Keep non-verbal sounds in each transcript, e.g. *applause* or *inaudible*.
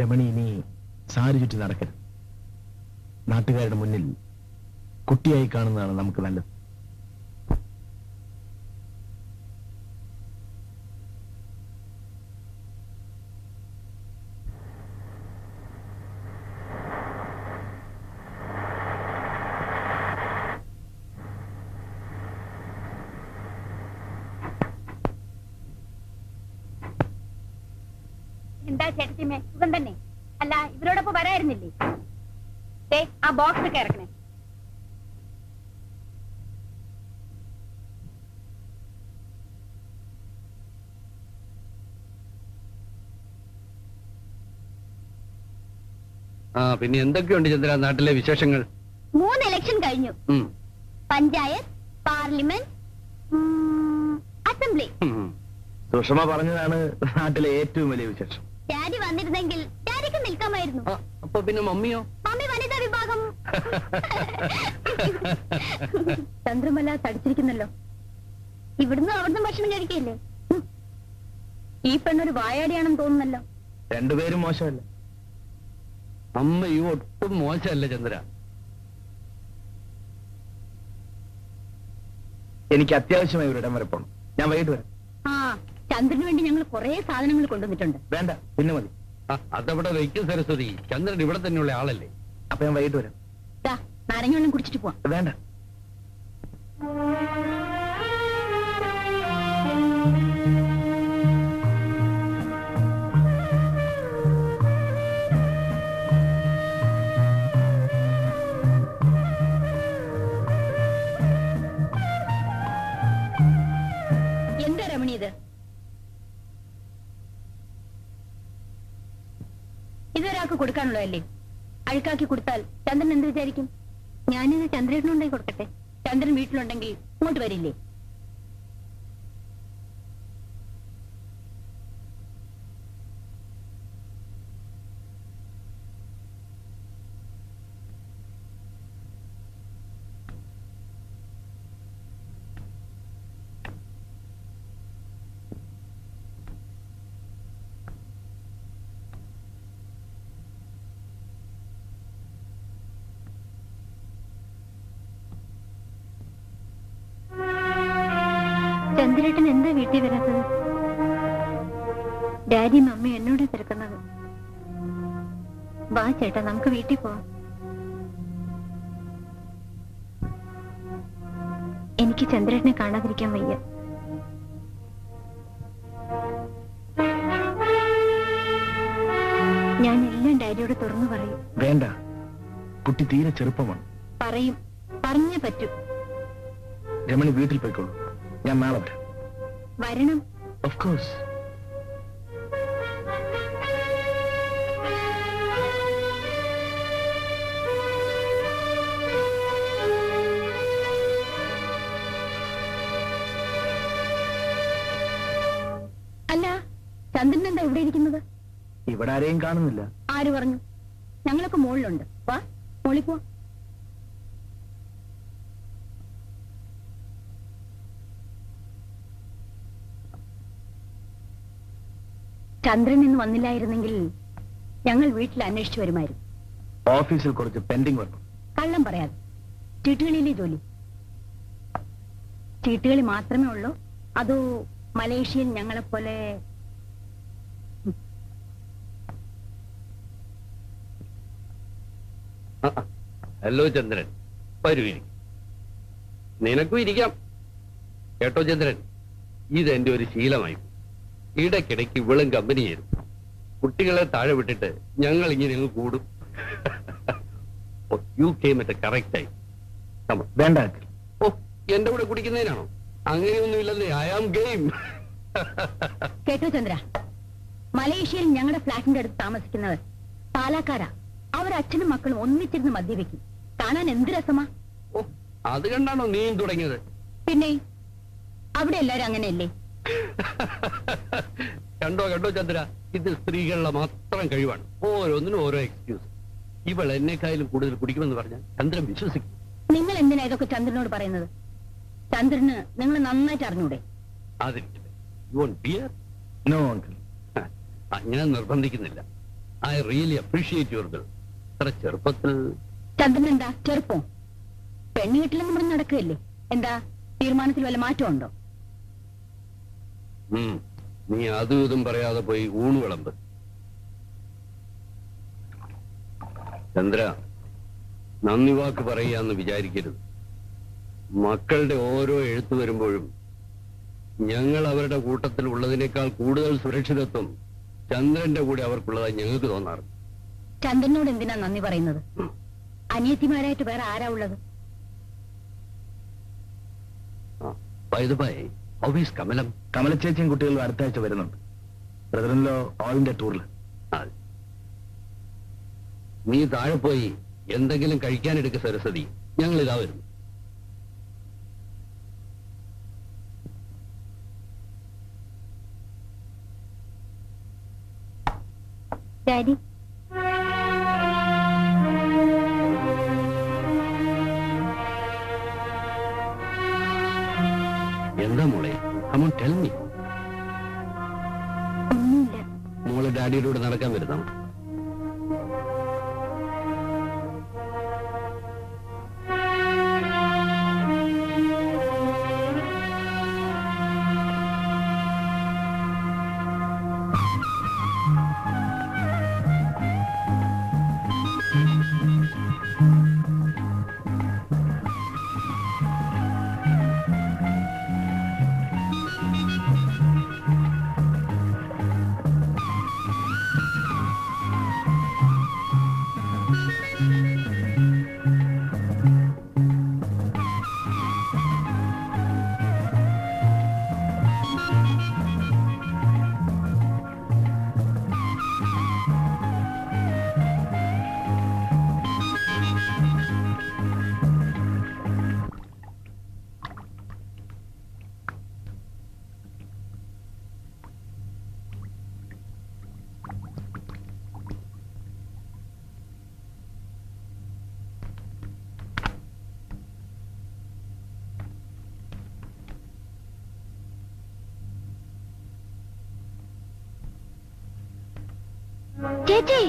രമണി ഇനി സാരി ചുറ്റി നടക്കരുത്. നാട്ടുകാരുടെ മുന്നിൽ കുട്ടിയായി കാണുന്നതാണ് നമുക്ക് നല്ലത്. എന്താ ചേട്ടത്തിമേ സുഖം തന്നെ? അല്ല ഇവരോടൊപ്പം വരായിരുന്നില്ലേ? ദേ ആ ബോക്സ് ഒക്കെ ഇറക്കണേ. ആ പിന്നെ എന്തൊക്കെയുണ്ട് ചന്ദ്ര നാട്ടിലെ വിശേഷങ്ങൾ? മൂന്ന് ഇലക്ഷൻ കഴിഞ്ഞു. ഉം. Panchayat parliament assembly. സുഷമ പറഞ്ഞതാണ് നാട്ടിലെ ഏറ്റവും വലിയ വിശേഷം. ഡാഡി വന്നിരുന്നെങ്കിൽ ഡാഡിക്ക് നിൽക്കാമായിരുന്നു. അപ്പൊ പിന്നെ മമ്മിയോ? മമ്മി വനിതാ വിഭാഗം. *laughs* ചന്ദ്രമല തടിച്ചിരിക്കുന്നല്ലോ. ഇവിടുന്ന് അവിടുന്ന് ഭക്ഷണം കഴിക്കില്ലേ? ഈ പെണ്ണൊരു വായാടിയാണെന്ന് തോന്നുന്നല്ലോ. രണ്ടുപേരും മോശമല്ല. അമ്മയും ഒട്ടും മോശമല്ല ചന്ദ്ര. എനിക്ക് അത്യാവശ്യമായി ഒരിടം വരെ പോകണം ഞാൻ വൈകിട്ട് വരാം. ആ. ചന്ദ്രന് വേണ്ടി ഞങ്ങൾ കുറെ സാധനങ്ങൾ കൊണ്ടുവന്നിട്ടുണ്ട്. വേണ്ട പിന്നെ മതി. അതവിടെ വയ്ക്കും സരസ്വതി. ചന്ദ്രൻ ഇവിടെ തന്നെയുള്ള ആളല്ലേ? അപ്പൊ ഞാൻ വൈകിട്ട് വരാം. ദാ, നാരങ്ങ വെള്ളം കുടിച്ചിട്ട് പോവാം. വേണ്ട. ഇതൊരാൾക്ക് കൊടുക്കാനുള്ളതല്ലേ? അഴുക്കാക്കി കൊടുത്താൽ ചന്ദ്രൻ എന്ത് വിചാരിക്കും? ഞാനിത് ചന്ദ്രനുണ്ടായി കൊടുക്കട്ടെ. ചന്ദ്രൻ വീട്ടിലുണ്ടെങ്കിൽ ഇങ്ങോട്ട് വരില്ലേ? ചന്ദ്രേട്ടൻ എന്താ വീട്ടിൽ വരാത്തത്? ഡാഡി മമ്മി എന്നോട് തിരക്കുന്നത്. വാ ചേട്ടാ നമുക്ക് വീട്ടിൽ പോവാം. എനിക്ക് ചന്ദ്രേട്ടനെ കാണാതിരിക്കാൻ വയ്യ. ഞാൻ എല്ലാം ഡാഡിയോട് തുറന്നു പറയും. വേണ്ട. കുട്ടി തീരെ ചെറുപ്പമാണ്. പറയും. പറഞ്ഞേ പറ്റൂ. രമണി വീട്ടിൽ പോയിക്കോളൂ. ഞാൻ നാളെ വരാം വരണം. ഓഫ് കോഴ്സ് അല്ല ചന്ദ്രൻ എന്താ ഇവിടെ ഇരിക്കുന്നത്? ഇവിടെ ആരെയും കാണുന്നില്ല. ആര് പറഞ്ഞു? ഞങ്ങളൊക്കെ മുകളിലുണ്ട് വാ മുകളിൽ പോ ചന്ദ്രൻ ഇന്ന് വന്നില്ലായിരുന്നെങ്കിൽ ഞങ്ങൾ വീട്ടിൽ അന്വേഷിച്ചു വരുമായിരുന്നു. ഓഫീസിൽ കുറച്ച് പെൻഡിങ് വന്നു. കള്ളം പറയാതെ ചീട്ടുകളിയിലെ ജോലി. ചീട്ടുകളി മാത്രമേ ഉള്ളൂ. അതോ മലേഷ്യയിൽ ഞങ്ങളെപ്പോലെ ആ, ആ. ഹലോ ചന്ദ്രൻ. വരൂ ഇരിക്കും നിനക്കും ഇരിക്കാം. കേട്ടോ ചന്ദ്രൻ? ഇതെന്റെ ഒരു ശീലമായി. ഇടയ്ക്കിടയ്ക്ക് ഇവളും കമ്പനി ചേരും കുട്ടികളെ താഴെ വിട്ടിട്ട് ഞങ്ങൾ ഇങ്ങനെ അങ്ങ് കൂടും. You came at correct time വേണ്ട അങ്കിൾ. ഓ എന്റെ കൂടെ കുടിക്കുന്നതിനാണോ? അങ്ങനെയൊന്നും ഇല്ലെന്നേ ഐ ആം ഗെയിം കേട്ടോ ചന്ദ്ര. മലേഷ്യയിൽ ഞങ്ങളുടെ ഫ്ലാറ്റിന്റെ അടുത്ത് താമസിക്കുന്നവർ പാലാക്കാരാ. അവർ അച്ഛനും മക്കളും ഒന്നിച്ചിരുന്ന് മദ്യപിക്കും. കാണാൻ എന്ത് രസമാ? ഓ അത് കണ്ടാണോ നീയും തുടങ്ങിയത്? പിന്നെ അവിടെ എല്ലാരും അങ്ങനെയല്ലേ? *laughs* കണ്ടോ കണ്ടോ ചന്ദ്ര? ഇത് സ്ത്രീകളുടെ മാത്രം കഴിവാണ്. ഓരോന്നിനും ഓരോ എക്സ്ക്യൂസ് ഇവൾ എന്നെക്കായാലും കൂടുതൽ കുടിക്കുമെന്ന് പറഞ്ഞാൽ ചന്ദ്രൻ വിശ്വസിക്കും. നിങ്ങൾ എന്തിനാ ഇതൊക്കെ ചന്ദ്രനോട് പറയുന്നത്? ചന്ദ്രന് നിങ്ങൾ നന്നായിട്ട് അറിഞ്ഞൂടെ? അതിരിക്കട്ടെ you won't beer no uncle ഞാൻ നിർബന്ധിക്കുന്നില്ല. I really appreciate your girl അത്ര ചെറുപ്പത്തിൽ ചന്ദ്രൻ എന്താ ചെറുപ്പം. പെണ്ണ് വീട്ടിലൊന്നും പറഞ്ഞ് നടക്കുകയല്ലേ? എന്താ? തീരുമാനത്തിൽ വല്ല മാറ്റമുണ്ടോ? നീ അതും ഇതും പറയാതെ പോയി ഊണ് വിളമ്പ്. ചന്ദ്ര നന്ദി വാക്ക് പറയാന്ന് വിചാരിക്കരുത്. മക്കളുടെ ഓരോ എഴുത്തു വരുമ്പോഴും ഞങ്ങൾ അവരുടെ കൂട്ടത്തിൽ ഉള്ളതിനേക്കാൾ കൂടുതൽ സുരക്ഷിതത്വം ചന്ദ്രന്റെ കൂടെ അവർക്കുള്ളതായി ഞങ്ങൾക്ക് തോന്നാറ് ചന്ദ്രനോട് എന്തിനാ നന്ദി പറയുന്നത്? അനിയത്തിമാരായിട്ട് വേറെ ആരാ ഉള്ളത്? ഹൗസ് കമലം. കമലച്ചേച്ചിയും കുട്ടികളും അടുത്ത ആഴ്ച വരുന്നുണ്ട്. ബ്രദറിനോ ഓൾ ഇന്ത്യ ടൂറിൽ ആ. നീ താഴെ പോയി എന്തെങ്കിലും കഴിക്കാനെടുക്ക സരസ്വതി. ഞങ്ങൾ ഇതാ വരുന്നു. ഡാഡി മോളെ. കമോൺ ടെൽ മീ മോൾ ഡാഡിയുടെ കൂടെ നടക്കാൻ വരുന്നോ ചേച്ചി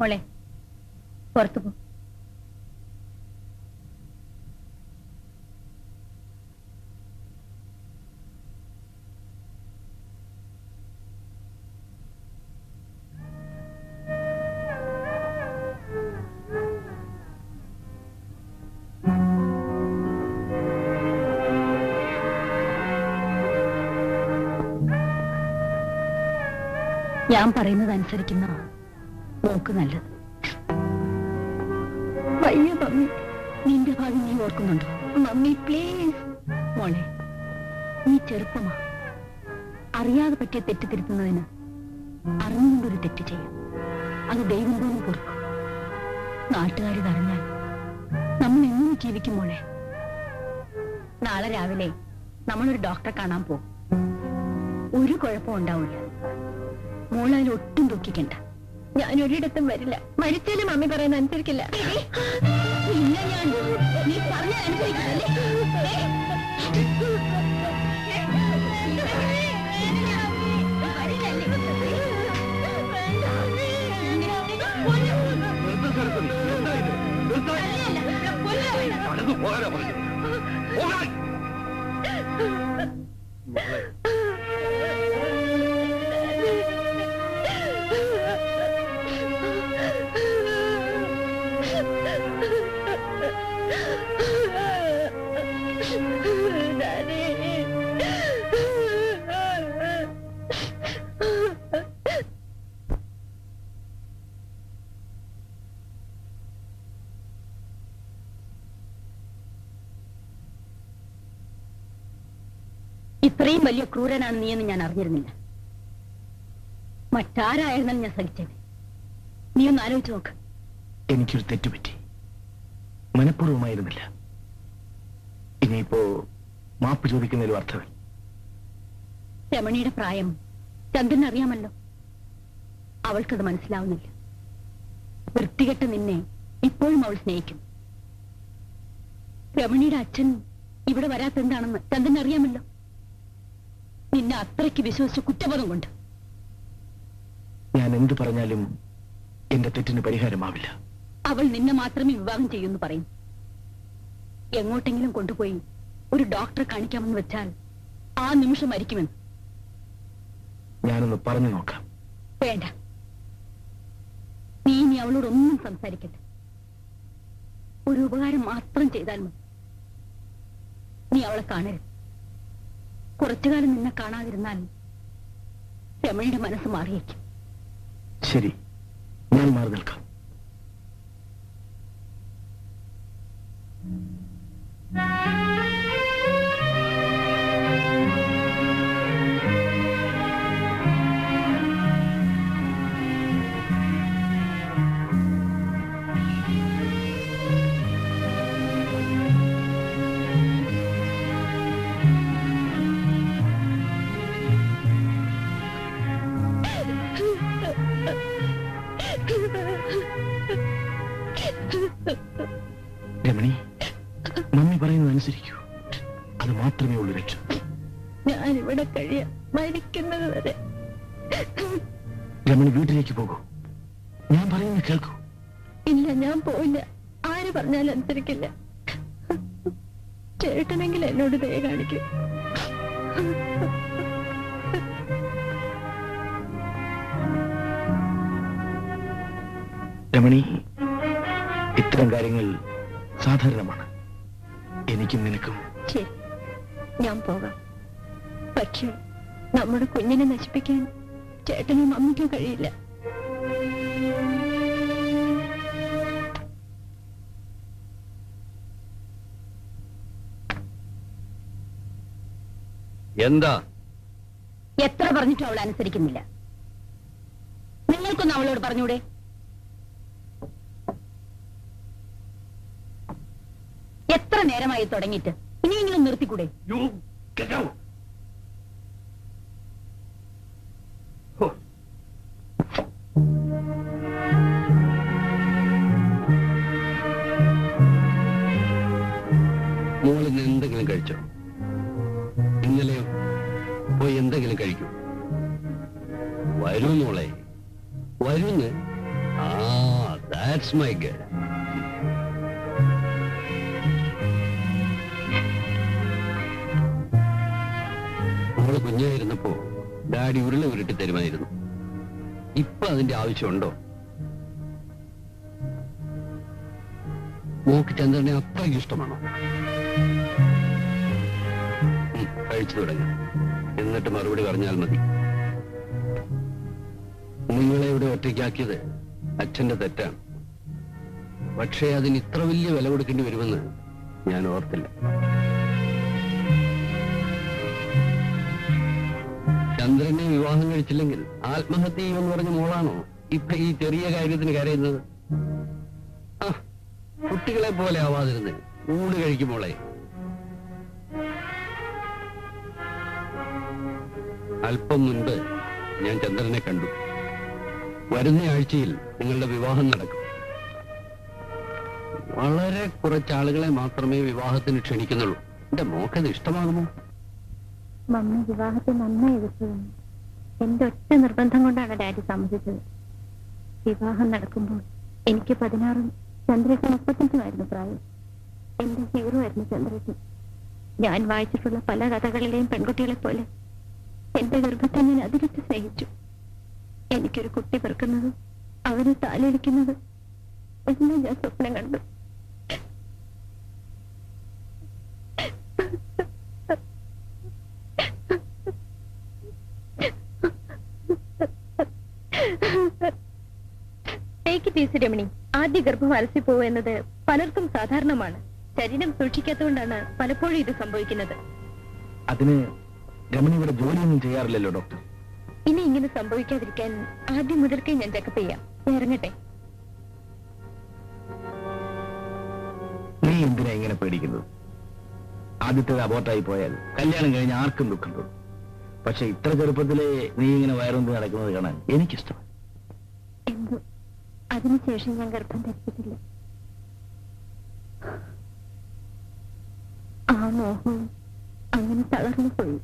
മോളെ പുറത്തു പോ. ഞാൻ പറയുന്നത് അനുസരിക്കുന്ന മോക്ക് നല്ലത്. വയ്യ മമ്മി. നിന്റെ ഭാവി നീ ഓർക്കുന്നുണ്ടോ? മമ്മി പ്ലീസ് മോളെ നീ ചെറുപ്പമാ. അറിയാതെ പറ്റിയ തെറ്റ് തിരുത്തുന്നതിന് അറിഞ്ഞുകൊണ്ടൊരു തെറ്റ് ചെയ്യും. അത് ദൈവം പോലും പൊറുക്കും നാട്ടുകാരിത് അറിഞ്ഞാൽ നമ്മൾ എങ്ങനെ ജീവിക്കും മോളെ? നാളെ രാവിലെ നമ്മളൊരു ഡോക്ടറെ കാണാൻ പോകും. ഒരു കുഴപ്പം ഉണ്ടാവില്ല. മോളതിൽ ഒട്ടും ദുഃഖിക്കണ്ട. ഞാൻ ഒരിടത്തും വരില്ല. മരിച്ചാലും മമ്മി പറയുന്ന അനുസരിക്കില്ല. നീ പറഞ്ഞ ഇത്രയും വലിയ ക്രൂരനാണ് നീ എന്ന് ഞാൻ അറിഞ്ഞിരുന്നില്ല. മറ്റാരായിരുന്നാലും ഞാൻ സഹിച്ചത് നീ ഒന്ന് ആലോചിച്ച് നോക്ക്. എനിക്കൊരു തെറ്റുപറ്റി. മനഃപൂർവമായിരുന്നില്ല. ഇനിയിപ്പോ മാപ്പ് ചോദിക്കുന്നതിലും അർത്ഥം രമണിയുടെ പ്രായം ചന്ദ്രൻ അറിയാമല്ലോ. അവൾക്കത് മനസ്സിലാവുന്നില്ല. വൃത്തികെട്ട് നിന്നെ ഇപ്പോഴും അവൾ സ്നേഹിക്കും. രമണിയുടെ അച്ഛൻ ഇവിടെ വരാത്തെന്താണെന്ന് ചന്ദ്രൻ അറിയാമല്ലോ. നിന്നെ അത്രയ്ക്ക് വിശ്വസിച്ച കുറ്റബോധം കൊണ്ട്. ഞാൻ എന്ത് പറഞ്ഞാലും എന്റെ തെറ്റിന് പരിഹാരമാവില്ല. അവൾ നിന്നെ മാത്രമേ വിവാഹം ചെയ്യൂന്ന് പറയും. എങ്ങോട്ടെങ്കിലും കൊണ്ടുപോയി ഒരു ഡോക്ടറെ കാണിക്കാമെന്ന് വെച്ചാൽ ആ നിമിഷം മരിക്കുമെന്ന്. ഞാനൊന്ന് പറഞ്ഞു നോക്കാം. വേണ്ട. നീ ഇനി അവളോടൊന്നും സംസാരിക്കട്ടെ ഒരു ഉപകാരം മാത്രം ചെയ്താൽ മതി. നീ അവളെ കാണരുത്. കുറച്ചുകാലം നിന്നെ കാണാതിരുന്നാൽ രമണിയുടെ മനസ്സ് മാറിയേക്കും. ശരി ഞാൻ മാറി നിൽക്കാം. ആര് പറഞ്ഞാലും അനുസരിക്കില്ല. ചേട്ടനെങ്കിൽ എന്നോട് ദയ കാണിക്കും. രമണി ഇത്തരം കാര്യങ്ങൾ സാധാരണമാണ്. എനിക്കും നിനക്കും. ഞാൻ പോകാം. പക്ഷേ നമ്മുടെ കുഞ്ഞിനെ നശിപ്പിക്കാൻ ചേട്ടനും അമ്മയ്ക്കും കഴിയില്ല. എന്താ? എത്ര പറഞ്ഞിട്ടും അവൾ അനുസരിക്കുന്നില്ല. നിങ്ങൾക്കൊന്നും അവളോട് പറഞ്ഞൂടെ? എത്ര നേരമായി തുടങ്ങിയിട്ട്? ഇനിയെങ്കിലും നിർത്തിക്കൂടെ? മോളിന്. മോളിന്ന് എന്തെങ്കിലും കഴിച്ചോ? ഇന്നലെയോ പോയി എന്തെങ്കിലും കഴിക്കൂ. വരൂ മോളെ. വരുന്ന്? ആ ദാറ്റ്സ് മൈ ഗേൾ നമ്മൾ കുഞ്ഞായിരുന്നപ്പോ ഡാഡി ഉരുള ഉരുട്ടി തരുമായിരുന്നു. ഇപ്പൊ അതിന്റെ ആവശ്യമുണ്ടോ? മോക്ക് ചന്ദ്രനെ അത്രയ്ക്ക് ഇഷ്ടമാണോ? ഉം, തുടങ്ങാം. എന്നിട്ട് മറുപടി പറഞ്ഞാൽ മതി. നിങ്ങളെ ഇവിടെ ഒറ്റയ്ക്കാക്കിയത് അച്ഛന്റെ തെറ്റാണ്. പക്ഷേ അതിന് ഇത്ര വലിയ വില കൊടുക്കേണ്ടി വരുമെന്ന് ഞാൻ ഓർത്തില്ല. ചന്ദ്രനെ വിവാഹം കഴിച്ചില്ലെങ്കിൽ ആത്മഹത്യ ചെയ്യുമെന്ന് പറഞ്ഞ മോളാണോ ഇപ്പൊ ഈ ചെറിയ കാര്യത്തിന് കരയുന്നത്? കുട്ടികളെ പോലെ ആവാതിരുന്ന്. ഊട് കഴിക്കും അല്പം മുൻപ് ഞാൻ ചന്ദ്രനെ കണ്ടു. വരുന്ന ആഴ്ചയിൽ നിങ്ങളുടെ വിവാഹം നടക്കും. വളരെ കുറച്ച് ആളുകളെ മാത്രമേ വിവാഹത്തിന് ക്ഷണിക്കുന്നുള്ളൂ. എന്റെ മോക്കത് ഇഷ്ടമാകുമോ? മമ്മി വിവാഹത്തെ നന്നായി എതിർത്തതാണ് എന്റെ ഒറ്റ നിർബന്ധം കൊണ്ടാണ് ഡാഡി സമ്മതിച്ചത് വിവാഹം നടക്കുമ്പോൾ എനിക്ക് പതിനാറും ചന്ദ്രയ്ക്ക് മുപ്പത്തഞ്ചുമായിരുന്നു പ്രായം. എന്റെ ഹീറോ ആയിരുന്നു ചന്ദ്രയ്ക്ക്. ഞാൻ വായിച്ചിട്ടുള്ള പല കഥകളിലെയും പെൺകുട്ടികളെ പോലെ എന്റെ ഗർഭത്തെ ഞാൻ അതിരിച്ച് സ്നേഹിച്ചു. എനിക്കൊരു കുട്ടി പിറക്കുന്നത് അവന് താലിരിക്കുന്നത് എല്ലാം ഞാൻ സ്വപ്നം കണ്ടു. രമണി. ആദ്യ ഗർഭം അലസി പോവുക എന്നത് പലർക്കും സാധാരണമാണ്. ശരീരം സൂക്ഷിക്കാത്തതുകൊണ്ടാണ് പലപ്പോഴും ഇത് സംഭവിക്കുന്നത്. അതിന് രമണി ഇവിടെ ജോലിയൊന്നും ചെയ്യാറില്ലല്ലോ ഡോക്ടർ. ഇനി ഇങ്ങനെ സംഭവിക്കാതിരിക്കാൻ ആദ്യം മുതൽക്കേ ഞാൻ ചെക്കപ്പ് ചെയ്യാം. ഇറങ്ങട്ടെ? നീ എന്തിനാ ഇങ്ങനെ പേടിക്കുന്നത്? ആദ്യത്തേത് അബോട്ടായി പോയാൽ കല്യാണം കഴിഞ്ഞ് ആർക്കും ദുഃഖം തോന്നും. പക്ഷെ ഇത്ര ചെറുപ്പത്തിലെ നീ ഇങ്ങനെ വയറൊന്ന് നടക്കുന്നത് കാണാൻ എനിക്കിഷ്ടം എന്തോ? അതിനുശേഷം ഞാൻ ഗർഭം ധരിച്ചിട്ടില്ല. ആ മോഹം അങ്ങനെ തളർന്നു പോയി.